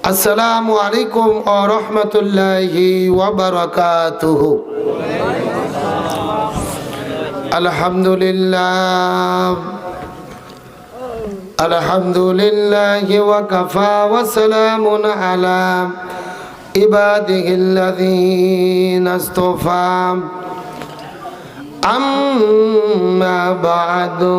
আসসালামু আলাইকুম ও রহমতুল্লাহি ওবরাকাতুহু আলহামদুলিল্লাহ। আলহামদুলিল্লাহি ওয়া কাফা ওয়া আলা ইবাদিহিল্লাযীনা ইসতাফা আম্মা বা'দু।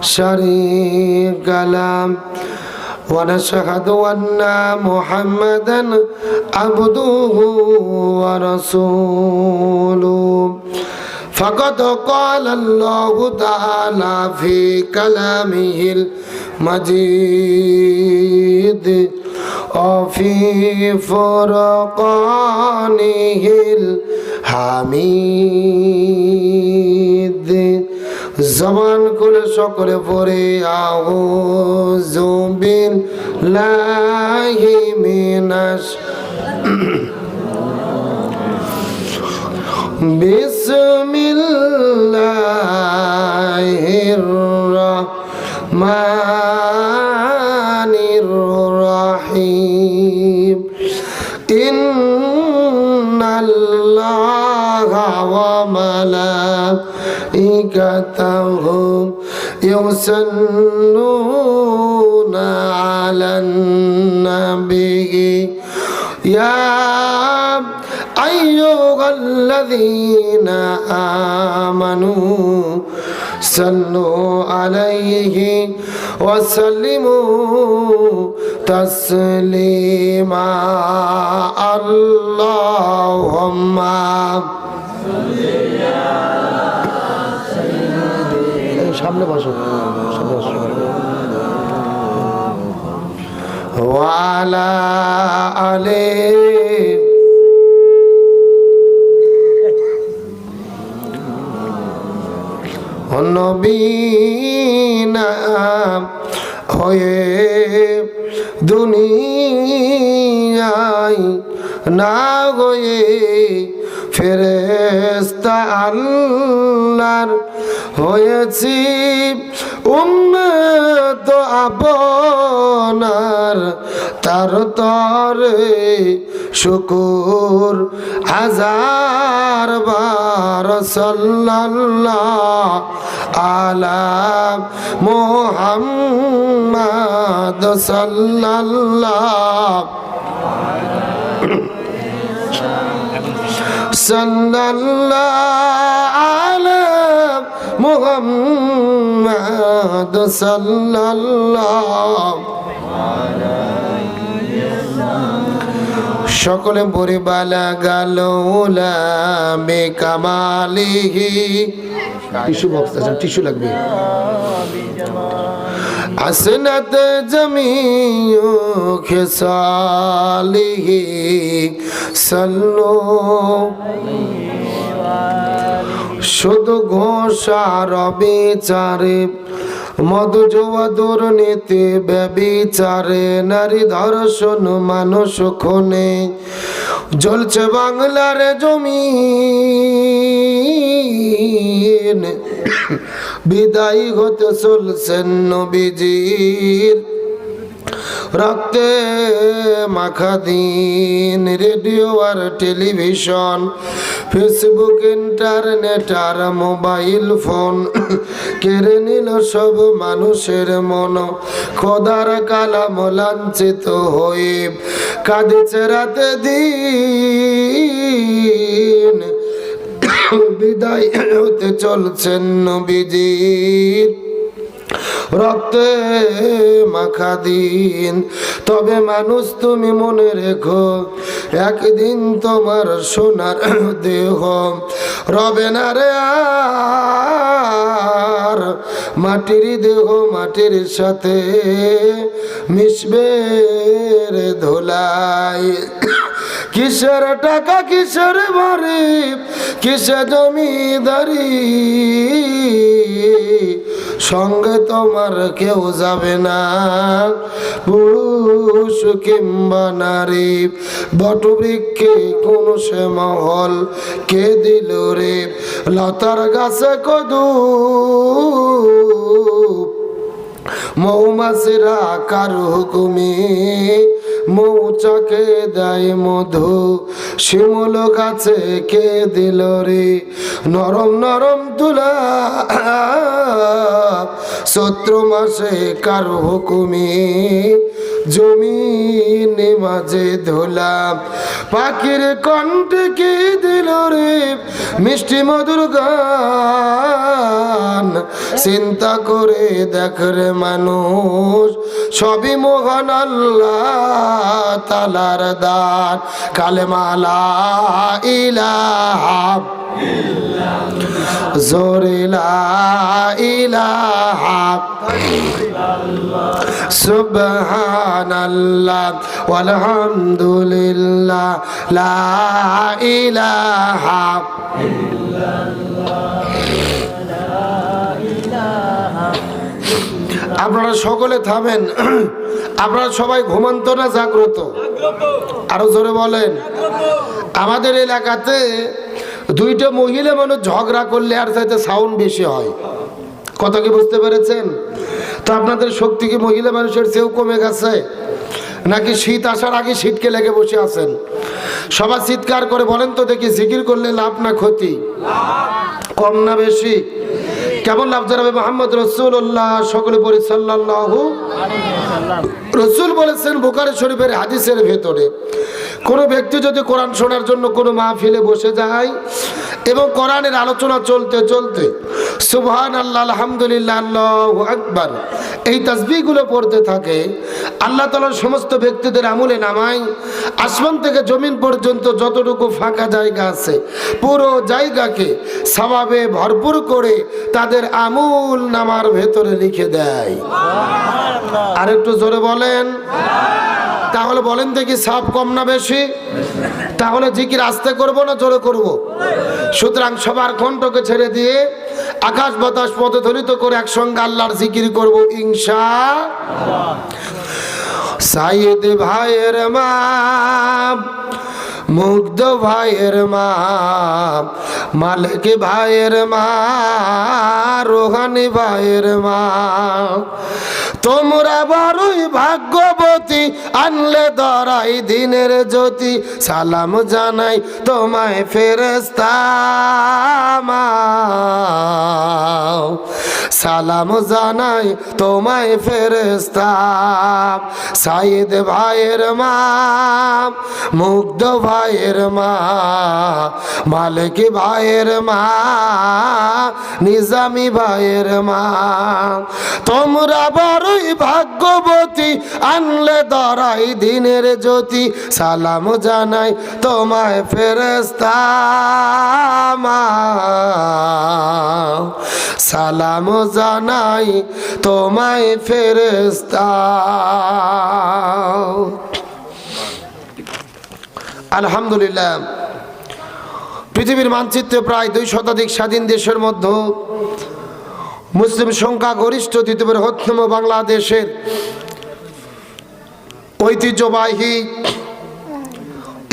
شريك له ونشهد أن محمدا عبده ورسوله فقد قال الله تعالى في كلامه المجيد وفي فرقانه الحميد জবান খুলে সকলে পরে আউজুবিন লাহি মিনাশ বিসমিল্লাহির রহমান। وملائكته يصلون على النبي يا أيها الذين آمنوا صلوا عليه وسلموا تسليما اللهم সামনে বসো। আলে। নবীনা হয়ে দুনিয়ায় না গয়ে ফেরেস্তা আল্লাহর হয়েছি উম্মত আপনার তার তরে শুকুর হাজার বার সাল্লাল্লাহ আলা মোহাম্মদ সাল্লাল্লাহ সাল্লাল্লাহ মোহাম্মদ সাল্লাল্লাহ সকলে পরে বালা গাল বে কামালিহি টিস্যু বক্স আছে টিস্যু লাগবে حسنت جميع خصاله صلوا শুধু ঘোষার বিচারে, মধু জুয়া দুর্নীতি ব্যবিচারে, নারী ধর্ষণ মানুষ খুনে, জ্বলছে বাংলার জমি বিদায় হতে চলছেন নবীজির রক্তে মাখা দিন রেডিও আর টেলিভিশন, ফেসবুক, ইন্টারনেট আর মোবাইল ফোন। কেড়ে নিল সব মানুষের মন। খোদার কালাম লাঞ্ছিত হয়ে কাঁদিছে রাতে দিন। বিদায় হতে চলছেন নবীজির। রক্তে মাখা দিন। তবে মানুষ তুমি মনে রেখো, একদিন তোমার সোনার দেহ। রবে না রে আর, মাটির দেহ মাটির সাথে মিশবে রে ধোলাই। কিসের টাকা, কিসের বাড়ি কিসে জমিদারি? সঙ্গে তোমার কেউ যাবে না। পুরুষ কিংবা নারী, বটবৃক্ষে কোন সে মহল কে দিল রে? লতার গাছে কদু মৌমাছিরা কার হুকুমে মৌচাকে দেয় মধু। শিমুল কাছে কে দিল রে? নরম নরম তুলা চৈত্র মাসে কার হুকুমে জমিনে মাঝে ধোলা। পাখির কণ্ঠে কে দিল রে? মিষ্টি মধুর গান। চিন্তা করে দেখ রে মানুষ, সবই মোহন আল্লাহ তালার দান। কালেমালা ইলাহা। জোরিলা ইলাহা। সুবহানাল্লাহ, ওয়ালহামদুলিল্লাহ, লা ইলাহা আপনারা সকলে থামেন, আপনারা সবাই ঘুমন্ত না জাগ্রত? আরও জোরে বলেন, আমাদের এলাকাতে দুইটা মহিলা মানুষ ঝগড়া করলে আর চাইতে সাউন্ড বেশি হয়। কথা কি বুঝতে পেরেছেন? তো আপনাদের শক্তি কি মহিলা মানুষের চেয়েও কমে গেছে। নাকি শীত আসার আগে শীতকে লেগে বসে আছেন? সবার চিৎকার করে বলেন তো দেখি জিকির করলে লাভ না ক্ষতি? কম না বেশি? কেমন লাভ জানাবে মোহাম্মদ রসুল্লাহ সকলে সাল্লাল্লাহু রসুল বলেছেন বুকারি শরীফের হাদিসের ভেতরে, কোনো ব্যক্তি যদি কোরআন শোনার জন্য কোনো মাহফিলে বসে যায় এবং কোরআনের আলোচনা চলতে চলতে সুবহান আল্লাহ আলহামদুলিল্লাহ আল্লাহ আকবার। এই তসবিগুলো পড়তে থাকে আল্লাহ তালার সমস্ত ব্যক্তিদের আমলে নামায় আসমান থেকে জমিন পর্যন্ত যতটুকু ফাঁকা জায়গা আছে পুরো জায়গাকে স্বভাবে ভরপুর করে তাদের আমূল নামার ভেতরে লিখে দেয়। আর একটু জোরে বলেন। তাহলে বলেন দেখি সাপ কম না বেশি? তাহলে জিকির আস্তে করব না জোরে করব? সুতরাং সবার কণ্ঠকে ছেড়ে দিয়ে আকাশ বাতাস পদধ্বনিত করে একসঙ্গে আল্লাহর জিকির করব ইংসা সাইদ ভাইয়ের মা, মুগ্ধ ভাইয়ের মা, মালিক ভাইয়ের মা, রোহানি ভাইয়ের মা। তোমরা বড়ই ভাগ্যবতী, আনলে দরাই দিনের জ্যোতি, সালাম জানাই তোমায় ফেরেস্তা সালাম জানাই তোমায় ফেরেস্তা সাইদ ভাইয়ের মা, মুগ্ধ ভাইয়ের মা, মালিক ভাইয়ের মা, নিজামি ভাইয়ের মা। তোমরা বড়ই ভাগ্যবতী, আনলে দরাই দিনের জ্যোতি। সালাম জানাই তোমায় ফেরেস্তা সালাম জানাই তোমায় ফেরেস্তা আলহামদুলিল্লাহ। পৃথিবীর মানচিত্রে প্রায় দুই শতাধিক স্বাধীন দেশের মধ্যে মুসলিম সংখ্যা গরিষ্ঠ দ্বিতীয় বৃহত্তম বাংলাদেশের ঐতিহ্যবাহী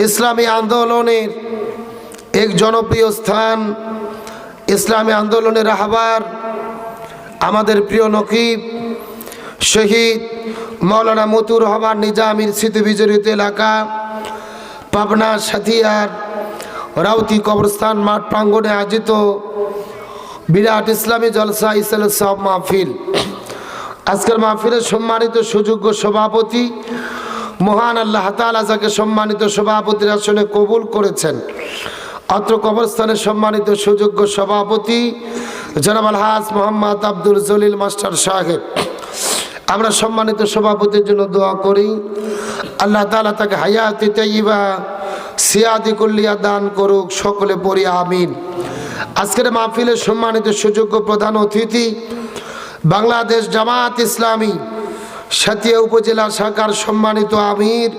ইসলামী আন্দোলনের এক জনপ্রিয় স্থান ইসলামী আন্দোলনের রাহবার, আমাদের প্রিয় নকিব, শহীদ মৌলানা মতুর রহমান নিজামির স্মৃতি বিজড়িত এলাকা, পাবনা সাথিয়ার রাউতি কবরস্থান মাঠ প্রাঙ্গণে আয়োজিত বিরাট ইসলামী জলসা ইসলাম সব মাহফিল। আজকের মাহফিলের সম্মানিত সুযোগ্য সভাপতি মহান আল্লাহ তালা যাকে সম্মানিত সভাপতির আসনে কবুল করেছেন। অত্র কবরস্থানের সম্মানিত সুযোগ্য সভাপতি জনাব আলহাজ মোহাম্মদ আব্দুল জলিল মাস্টার সাহেব। আমরা সম্মানিত সভাপতির জন্য দোয়া করি। আল্লাহ তালা তাকে হায়াতি তাইবা সিয়াদি কল্লিয়া দান করুক, সকলে পড়ি আমিন। আজকের মাহফিলের সম্মানিত সুযোগ্য প্রধান অতিথি বাংলাদেশ জামাত ইসলামী সাতিয়া উপজেলা শাখার সম্মানিত আমির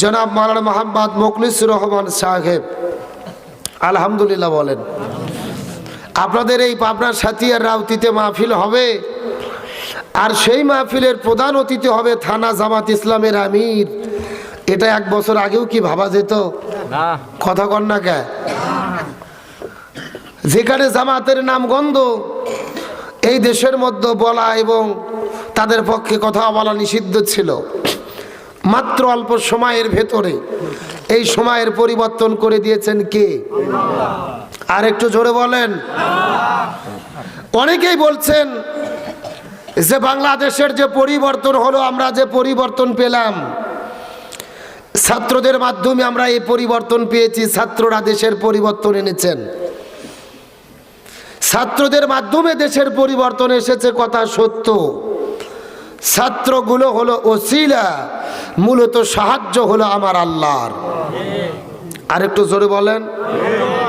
জনাব মালানা মোহাম্মদ মোখলিসুর রহমান সাহেব। আলহামদুলিল্লাহ বলেন। আপনাদের এই পাবনার সাথিয়ার রাউতিতে মাহফিল হবে আর সেই মাহফিলের প্রধান অতিথি হবে থানা জামাত ইসলামের আমির। এটা এক বছর আগেও কি ভাবা যেত? কথা কন না কে? যেখানে জামাতের নাম গন্ধ এই দেশের মধ্যে বলা এবং তাদের পক্ষে কথা বলা নিষিদ্ধ ছিল। মাত্র অল্প সময়ের ভেতরে। এই সময়ের পরিবর্তন করে দিয়েছেন কে? আর একটু জোরে বলেন। অনেকেই বলছেন যে বাংলাদেশের যে পরিবর্তন হলো, আমরা যে পরিবর্তন পেলাম, ছাত্রদের মাধ্যমে আমরা এই পরিবর্তন পেয়েছি, ছাত্ররা দেশের পরিবর্তন এনেছেন। ছাত্রদের মাধ্যমে দেশের পরিবর্তন এসেছে, কথা সত্য। ছাত্রগুলো হলো ওসিলা, মূলত সাহায্য হলো আমার আল্লাহর। আর একটু জোরে বলেন।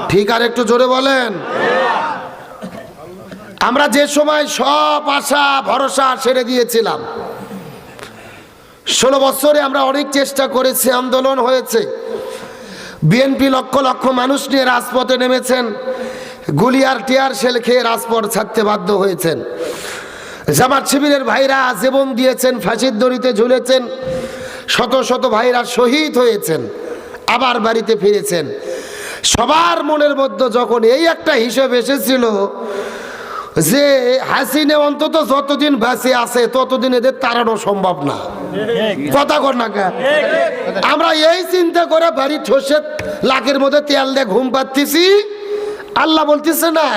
ঠিক আর একটু জোরে বলেন। আমরা যে সময় সব আশা, ভরসা ছেড়ে দিয়েছিলাম ষোলো বছরে আমরা অনেক চেষ্টা করেছি, আন্দোলন হয়েছে। বিএনপি লক্ষ লক্ষ মানুষ নিয়ে রাজপথে নেমেছেন। গুলিয়ার টিয়ার সেল খেয়ে রাজপথ ছাড়তে বাধ্য হয়েছেন। জামাত শিবিরের ভাইরা জীবন দিয়েছেন, ফাঁসির দড়িতে ঝুলেছেন, শত শত ভাইরা শহীদ হয়েছেন, আবার বাড়িতে ফিরেছেন। সবার মনের মধ্যে যখন এই একটা হিসেব এসেছিল যে হাসিনে অন্তত যতদিন বেঁচে আছে, ততদিন এদের তাড়ানো সম্ভব না। কথা কর না? আমরা এই চিন্তা করে বাড়ি ঠসে লাখের মধ্যে তেল দিয়ে ঘুম পাচ্ছি আল্লাহ বলতেছে না,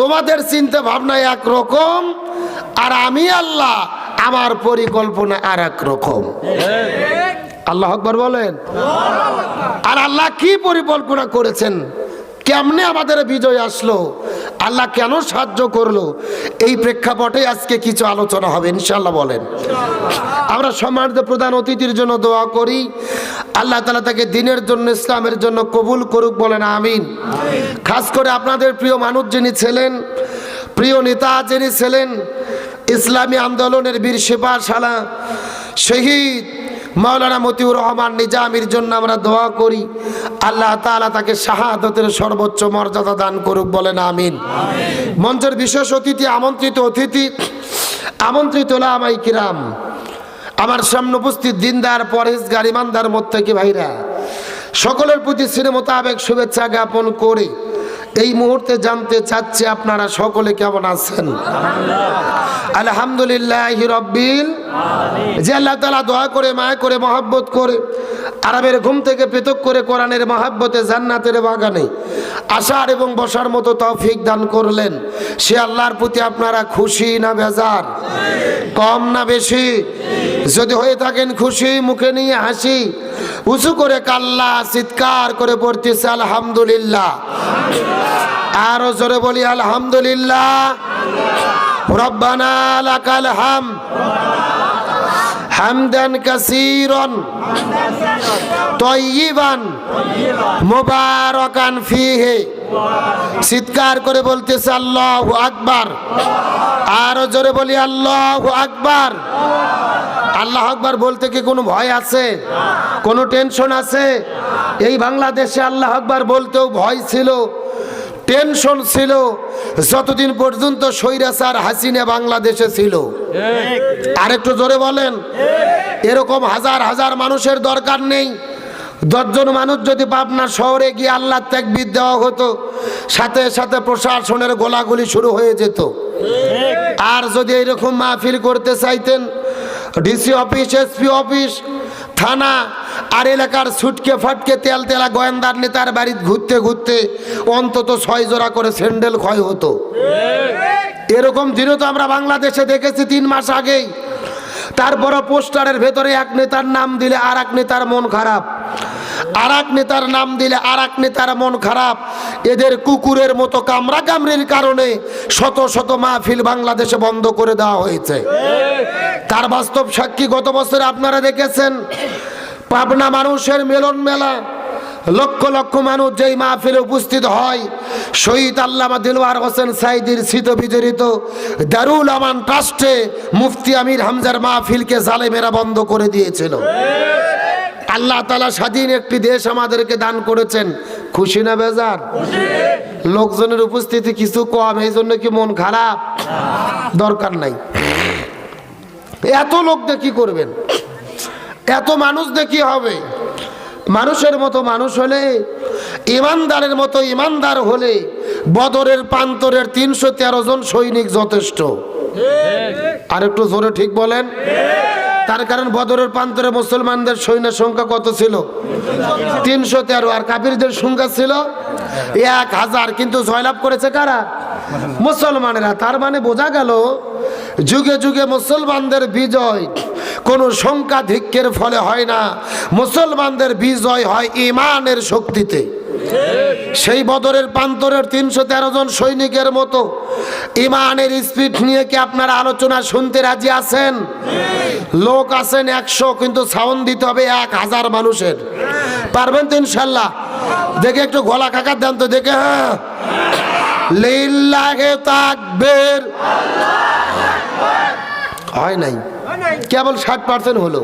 তোমাদের চিন্তা ভাবনা একরকম আর আমি আল্লাহ আমার পরিকল্পনা আর এক রকম। আল্লাহ আকবর বলেন। আর আল্লাহ কি পরিকল্পনা করেছেন? কেমনে আমাদের বিজয় আসলো? আল্লাহ কেন সাহায্য করল? এই প্রেক্ষাপটে আজকে কিছু আলোচনা হবে ইনশাল্লাহ বলেন। আমরা সম্মানিত প্রধান অতিথির জন্য দোয়া করি। আল্লাহ তালা তাকে দিনের জন্য ইসলামের জন্য কবুল করুক বলেন আমিন। খাস করে আপনাদের প্রিয় মানুষ যিনি ছিলেন প্রিয় নেতা যিনি ছিলেন ইসলামী আন্দোলনের বীর সেপাশালা শহীদ মাওলানা মতিউর রহমান নিজামির জন্য আমরা দোয়া করি। আল্লাহ তাআলা তাকে শাহাদতের সর্বোচ্চ মর্যাদা দান করুক বলেন আমিন। মঞ্চের বিশেষ অতিথি আমন্ত্রিত অতিথি আমন্ত্রিত লামাই কিরাম আমার সামনে উপস্থিত দিনদার পরেশ গারিমানদার মধ্যে ভাইরা সকলের প্রতি সিনে মোতাবেক শুভেচ্ছা জ্ঞাপন করে এই মুহূর্তে জানতে চাচ্ছি আপনারা সকলে কেমন আছেন? আলহামদুলিল্লাহ রব্বিল যে আল্লাহ তালা দোয়া করে, মায়া করে, মহাব্বত করে, আরবের ঘুম থেকে পৃথক করে কোরআনের মহাব্বতে জান্নাতের বাগানে আসার এবং বসার মতো তৌফিক দান করলেন। সে আল্লাহর প্রতি আপনারা খুশি না বেজার? কম না বেশি? যদি হয়ে থাকেন খুশি, মুখে নিয়ে হাসি উঁচু করে কাল্লা, চিৎকার করে পড়তেছে, আলহামদুলিল্লাহ। আরও জোরে বলি, আলহামদুলিল্লাহ। রব্বানা হাম। হামদান কাসীরন। তয়্যিবান মুবারাকান ফিহি। চিৎকার করে বলতেছে, আল্লাহু আকবার। আরও জোরে বলি, আল্লাহু আকবার। আকবার বলতে কি কোনো ভয় আছে? কোনো টেনশন আছে? এই বাংলাদেশে আল্লাহ আকবার বলতেও ভয় ছিল টেনশন ছিল, যতদিন পর্যন্ত স্বৈরাচার হাসিনা বাংলাদেশে ছিল। আরেকটু জোরে বলেন, এরকম হাজার হাজার মানুষের দরকার নেই। দশজন মানুষ যদি পাবনা শহরে গিয়ে আল্লাহ ত্যাগবিদ দেওয়া হতো, সাথে সাথে প্রশাসনের গোলাগুলি শুরু হয়ে যেত। আর যদি এইরকম মাহফিল করতে চাইতেন ডিসি অফিস, এসপি অফিস, থানা আর এলাকার ছুটকে ফাটকে তেল তেলা গোয়েন্দার নেতার বাড়ি ঘুরতে ঘুরতে অন্তত ছয় জোড়া করে স্যান্ডেল ক্ষয় হতো। এরকম দিনও তো আমরা বাংলাদেশে দেখেছি তিন মাস আগেই। তারপরও পোস্টারের ভেতরে এক নেতার নাম দিলে আর এক নেতার মন খারাপ। আর নেতার নাম দিলে আর নেতার মন খারাপ। এদের কুকুরের মতো কামড়া কামড়ির কারণে শত শত মাহফিল বাংলাদেশে বন্ধ করে দেওয়া হয়েছে। তার বাস্তব সাক্ষী গত বছর আপনারা দেখেছেন, পাবনা মানুষের মিলন মেলা। লক্ষ লক্ষ মানুষ যেই মাহফিলে উপস্থিত হয়, শহীদ আল্লামা দিলওয়ার হোসেন সাইদির স্মৃত বিজড়িত দারুল আমান ট্রাস্টে মুফতি আমির হামজার মাহফিলকে জালেমেরা বন্ধ করে দিয়েছিল। আল্লাহ তালা স্বাধীন একটি দেশ আমাদেরকে দান করেছেন। খুশি না বেজার? লোকজনের উপস্থিতি কিছু কম এই জন্য কি মন খারাপ? দরকার নাই। এত লোক কি করবেন? এত মানুষ দেখি হবে? মানুষের মতো মানুষ হলে ইমানদারের মতো ইমানদার হলে বদরের প্রান্তরের তিনশো তেরো জন সৈনিক যথেষ্ট। আর একটু জোরে ঠিক বলেন। তার কারণ বদরের প্রান্তরে মুসলমানদের সৈন্যের সংখ্যা কত ছিল? তিনশো তেরো। আর কাবিরদের সংখ্যা ছিল এক হাজার। কিন্তু জয়লাভ করেছে কারা? মুসলমানেরা। তার মানে বোঝা গেল, যুগে যুগে মুসলমানদের বিজয় কোন সংখ্যাধিক্যের ফলে হয় না। মুসলমানদের বিজয় হয় ইমানের শক্তিতে। সেই বদরের প্রান্তরের তিনশো তেরো জন সৈনিকের মতো ইমানের স্পিড নিয়ে কি আপনারা আলোচনা শুনতে রাজি আছেন? লোক আছেন একশো, কিন্তু সাউন্ড দিতে হবে এক হাজার মানুষের। পারবেন তো ইনশাল্লাহ? দেখে একটু গলা কাকার দেন তো, দেখে হ্যাঁ। লিল্লাহে তাকবীর। হয় নাই। কেবল ষাট পার্সেন্ট হলো।